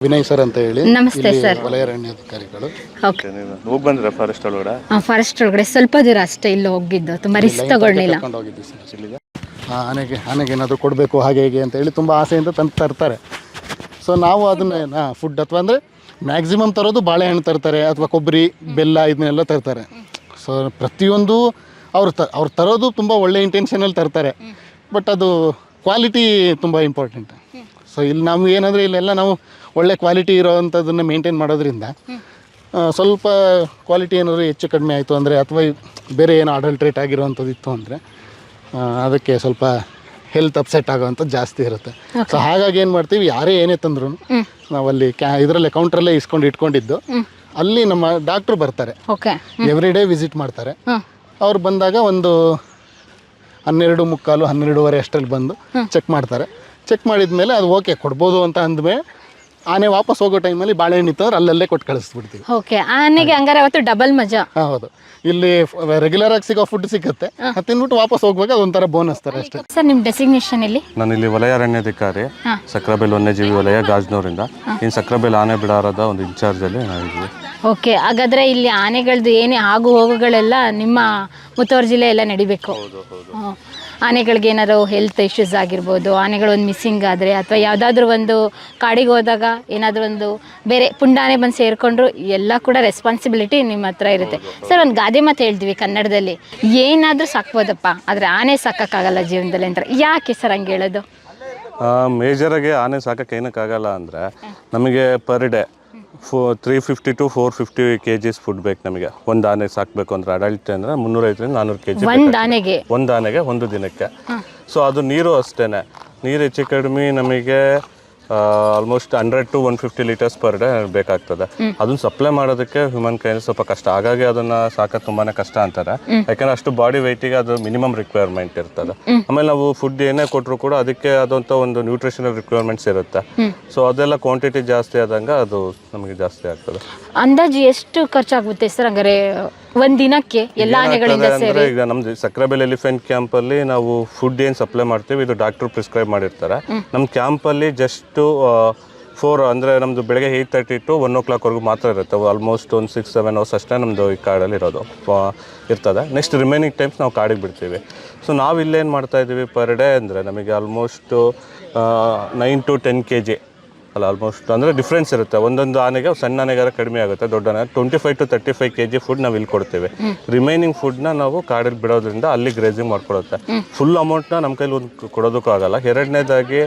Vinay sir ಅಂತ ಹೇಳಿ. ನಮಸ್ತೆ ಸರ್. ವಲಯ ಅರಣ್ಯಾಧಿಕಾರಿಗಳು ಓಕೆ. ಹೋಗಿ ಬಂದ್ರೆ ಫಾರೆಸ್ಟ್ ಒಳಗಡೆ? ಫಾರೆಸ್ಟ್ ಒಳಗಡೆ. ಸ್ವಲ್ಪ ದೂರ ಅಷ್ಟೇ ಇಲ್ಲಿ ಹೋಗಿದ್ದು. ತುಂಬಾ ರಿಸ್ಕ್ ತಗೊಳ್ಳಿಲ್ಲ. ಕರ್ಕೊಂಡು ಹೋಗಿದ್ವಿ ಸರ್ ಇಲ್ಲಿಗೆ ಆ, ಆನೆಗೆ ಆನೆಗೆ ಏನಾದರೂ ಕೊಡಬೇಕು ಹಾಗೆ ಹೀಗೆ ಅಂತ ಹೇಳಿ ತುಂಬ ಆಸೆಯಿಂದ ತಂದು ತರ್ತಾರೆ. ಸೊ ನಾವು ಅದನ್ನ ಫುಡ್ ಅಥವಾ ಅಂದರೆ ಮ್ಯಾಕ್ಸಿಮಮ್ ತರೋದು ಬಾಳೆಹಣ್ಣು ತರ್ತಾರೆ ಅಥವಾ ಕೊಬ್ಬರಿ ಬೆಲ್ಲ ಇದನ್ನೆಲ್ಲ ತರ್ತಾರೆ. ಸೊ ಪ್ರತಿಯೊಂದು ಅವ್ರು ತ ಅವ್ರು ತರೋದು ತುಂಬ ಒಳ್ಳೆ ಇಂಟೆನ್ಷನಲ್ಲಿ ತರ್ತಾರೆ. ಬಟ್ ಅದು ಕ್ವಾಲಿಟಿ ತುಂಬ ಇಂಪಾರ್ಟೆಂಟ್ ಸೊ ಇಲ್ಲಿ ನಾವು ಏನಂದರೆ ಇಲ್ಲೆಲ್ಲ ನಾವು ಒಳ್ಳೆ ಕ್ವಾಲಿಟಿ ಇರೋವಂಥದ್ದನ್ನು ಮೇಂಟೈನ್ ಮಾಡೋದ್ರಿಂದ ಸ್ವಲ್ಪ ಕ್ವಾಲಿಟಿ ಏನಾದರೂ ಹೆಚ್ಚು ಕಡಿಮೆ ಆಯಿತು ಅಂದರೆ ಅಥವಾ ಬೇರೆ ಏನು ಅಡಲ್ಟ್ರೇಟ್ ಆಗಿರುವಂಥದ್ದು ಇತ್ತು ಅಂದರೆ ಅದಕ್ಕೆ ಸ್ವಲ್ಪ ಹೆಲ್ತ್ ಅಪ್ಸೆಟ್ ಆಗೋವಂಥದ್ದು ಜಾಸ್ತಿ ಇರುತ್ತೆ. ಸೊ ಹಾಗಾಗಿ ಏನು ಮಾಡ್ತೀವಿ ಯಾರೇ ಏನೇ ತಂದ್ರು ನಾವಲ್ಲಿ ಕ್ಯಾ ಇದರಲ್ಲೇ ಕೌಂಟ್ರಲ್ಲೇ ಇಸ್ಕೊಂಡು ಇಟ್ಕೊಂಡಿದ್ದು ಅಲ್ಲಿ ನಮ್ಮ ಡಾಕ್ಟ್ರು ಬರ್ತಾರೆ. ಓಕೆ ಎವ್ರಿ ಡೇ ವಿಸಿಟ್ ಮಾಡ್ತಾರೆ. ಅವ್ರು ಬಂದಾಗ ಒಂದು ಹನ್ನೆರಡು ಮುಕ್ಕಾಲು ಹನ್ನೆರಡುವರೆ ಅಷ್ಟರಲ್ಲಿ ಬಂದು ಚೆಕ್ ಮಾಡ್ತಾರೆ. ಚೆಕ್ ಮಾಡಿದ ಮೇಲೆ ಅದು ಓಕೆ ಕೊಡ್ಬೋದು ಅಂತ ಅಂದಮೇಲೆ ಆನೆ ವಾಪಸ್ ಹೋಗೋ ಟೈಮಲ್ಲಿ ಬಾಳೆಹಣ್ಣು ಇತ್ತಂದ್ರೆ ಅಲ್ಲಲ್ಲೇ ಕೊಟ್ಟು ಕಳಿಸ್ಬಿಡ್ತೀವಿ. ಓಕೆ ಆನೆಗೆ ಹಂಗಾರೆ ಅವತ್ತು ಡಬಲ್ ಮಜಾ. ಹೌದು. ಇಲ್ಲಿ ರೆಗ್ಯುಲರ್ ಆಗಿ ಸಿಗೋ ಫುಡ್ ಸಿಗುತ್ತೆ. ತಿನ್ಬಿಟ್ಟು ವಾಪಸ್ ಹೋಗ್ಬೇಕು ಅದೊಂಥರ ಬೋನಸ್ ತರ ಅಷ್ಟೇ. ಸರ್ ನಿಮ್ಮ ಡೆಸಿಗ್ನೇಷನ್ ಇಲ್ಲಿ ನಾನು ಇಲ್ಲಿ ವಲಯ ಅರಣ್ಯಾಧಿಕಾರಿ ಸಕ್ರಬೆಲ್ ವನ್ಯಜೀವಿ ವಲಯ ಗಾಜ್ನೂರಿಂದ. ಇನ್ನು ಸಕ್ರಬೆಲ್ ಆನೆ ಬಿಡಾರದ ಒಂದು ಇನ್ಚಾರ್ಜ್ ಅಲ್ಲಿ ನಾವಿದ್ವಿ ಓಕೆ ಹಾಗಾದ್ರೆ ಇಲ್ಲಿ ಆನೆಗಳದ್ದು ಏನೇ ಆಗು ಹೋಗುಗಳೆಲ್ಲ ನಿಮ್ಮ ಮುತುವರ್ಜಿಲೆ ಎಲ್ಲ ನಡಿಬೇಕು. ಹ್ಮ್. ಆನೆಗಳಿಗೆ ಏನಾದ್ರು ಹೆಲ್ತ್ ಇಶ್ಯೂಸ್ ಆಗಿರ್ಬೋದು ಆನೆಗಳು ಒಂದು ಮಿಸ್ಸಿಂಗ್ ಆದರೆ ಅಥವಾ ಯಾವುದಾದ್ರೂ ಒಂದು ಕಾಡಿಗೆ ಹೋದಾಗ ಏನಾದರೂ ಒಂದು ಬೇರೆ ಪುಂಡಾನೆ ಬಂದು ಸೇರಿಕೊಂಡ್ರು ಎಲ್ಲ ಕೂಡ ರೆಸ್ಪಾನ್ಸಿಬಿಲಿಟಿ ನಿಮ್ಮ ಹತ್ರ ಇರುತ್ತೆ. ಸರ್ ಒಂದು ಗಾದೆ ಮಾತು ಹೇಳ್ತೀವಿ ಕನ್ನಡದಲ್ಲಿ. ಏನಾದರೂ ಸಾಕ್ಬೋದಪ್ಪ ಆದರೆ ಆನೆ ಸಾಕೋಕ್ಕಾಗಲ್ಲ ಜೀವನದಲ್ಲಿ ಅಂತ ಯಾಕೆ ಸರ್ ಹಂಗೆ ಹೇಳೋದು? ಮೇಜರಾಗಿ ಆನೆ ಸಾಕಕ್ಕೆ ಏನಕ್ಕಾಗಲ್ಲ ಅಂದರೆ ನಮಗೆ per day for three fifty to four fifty K Gs food ಬೇಕು ನಮಗೆ. ಒಂದು ಆನೆ ಸಾಕಬೇಕು ಅಂದರೆ ಅಡಲ್ಟ್ ಅಂದರೆ ಮುನ್ನೂರೈದರಿಂದ ನಾನ್ನೂರು ಕೆ ಜಿ ಒಂದು ಆನೆಗೆ? ಒಂದು ಆನೆಗೆ ಒಂದು ದಿನಕ್ಕೆ. ಸೊ ಅದು ನೀರು ಅಷ್ಟೇ ನೀರು ಹೆಚ್ಚು ಕಡಿಮೆ ನಮಗೆ almost hundred to one fifty litres per day ಬೇಕಾಗ್ತದೆ. ಅದನ್ನ ಸಪ್ಲೈ ಮಾಡೋದಕ್ಕೆ ಹ್ಯೂಮನ್ ಕೈಯಲ್ಲಿ ಸ್ವಲ್ಪ ಕಷ್ಟ. ಹಾಗಾಗಿ ಅದನ್ನ ಸಾಕೋದು ತುಂಬಾನೇ ಕಷ್ಟ ಅಂತಾರೆ. ಯಾಕಂದ್ರೆ ಅಷ್ಟು ಬಾಡಿ ವೆಯ್ಟಿಗೆ ಅದು ಮಿನಿಮಮ್ ರಿಕ್ವೈರ್ಮೆಂಟ್ ಇರ್ತದೆ. ಆಮೇಲೆ ನಾವು ಫುಡ್ ಏನೇ ಕೊಟ್ಟರು ಕೂಡ ಅದಕ್ಕೆ ಅದಂತ ಒಂದು ನ್ಯೂಟ್ರಿಷನಲ್ ರಿಕ್ವೈರ್ಮೆಂಟ್ಸ್ ಇರುತ್ತೆ. ಸೊ ಅದೆಲ್ಲ ಕ್ವಾಂಟಿಟಿ ಜಾಸ್ತಿ ಆದಂಗ ಅದು ನಮಗೆ ಜಾಸ್ತಿ ಆಗ್ತದೆ. ಅಂದಾಜು ಎಷ್ಟು ಖರ್ಚಾಗುತ್ತೆ ಸರ್ ಹಂಗಾರೆ ಒಂದು ದಿನಕ್ಕೆ ಎಲ್ಲ ಆನೆಗಳಿಂದ ಸೇರಿ. ಅಂದ್ರೆ ಈಗ ನಮ್ದು ಸಕ್ರೆಬೆಲ್ ಎಲಿಫೆಂಟ್ ಕ್ಯಾಂಪ್ ಅಲ್ಲಿ ನಾವು ಫುಡ್ ಏನ್ ಸಪ್ಲೈ ಮಾಡ್ತೀವಿ ಇದು ಡಾಕ್ಟರ್ ಪ್ರಿಸ್ಕ್ರೈಬ್ ಮಾಡಿರ್ತಾರೆ. ನಮ್ಮ ಕ್ಯಾಂಪ್ ಅಲ್ಲಿ ಜಸ್ಟ್ ಫೋರ್ ಅಂದ್ರೆ ನಮ್ದು ಬೆಳಗ್ಗೆ eight thirty to one o'clock ವರೆಗೂ ಮಾತ್ರ ಇರುತ್ತೆ. ಆಲ್ಮೋಸ್ಟ್ ಒಂದು ಸಿಕ್ಸ್ ಸೆವೆನ್ ಅವರ್ಸ್ ಅಷ್ಟೇ ನಮ್ಮದು ಈ ಕಾಡಲ್ಲಿ ಇರೋದು. ಇರ್ತದೆ. ನೆಕ್ಸ್ಟ್ ರಿಮೈನಿಂಗ್ ಟೈಮ್ಸ್ ನಾವು ಕಾಡಿಗೆ ಬಿಡ್ತೀವಿ. ಸೊ ನಾವು ಇಲ್ಲೇನು ಮಾಡ್ತಾ ಇದ್ದೀವಿ ಪರ್ ಡೇ ಅಂದರೆ ನಮಗೆ almost nine to ten K G ಅಲ್ಲ ಆಲ್ಮೋಸ್ಟ್ ಅಂದರೆ ಡಿಫ್ರೆನ್ಸ್ ಇರುತ್ತೆ. ಒಂದೊಂದು ಆನೆಗೆ ಸಣ್ಣ ಆನೆಗಾರ ಕಡಿಮೆ ಆಗುತ್ತೆ ದೊಡ್ಡ ಆನೆ twenty five to thirty five K G food ನಾವು ಇಲ್ಲಿ ಕೊಡ್ತೇವೆ. ರಿಮೈನಿಂಗ್ ಫುಡ್ನ ನಾವು ಕಾಡಲ್ಲಿ ಬಿಡೋದ್ರಿಂದ ಅಲ್ಲಿ ಗ್ರೇಜಿಂಗ್ ಮಾಡ್ಕೊಡುತ್ತೆ ಫುಲ್ ಅಮೌಂಟ್ನ ನಮ್ಮ ಕೈಲಿ ಒಂದು ಕೊಡೋದಕ್ಕೂ ಆಗಲ್ಲ. ಎರಡನೇದಾಗಿ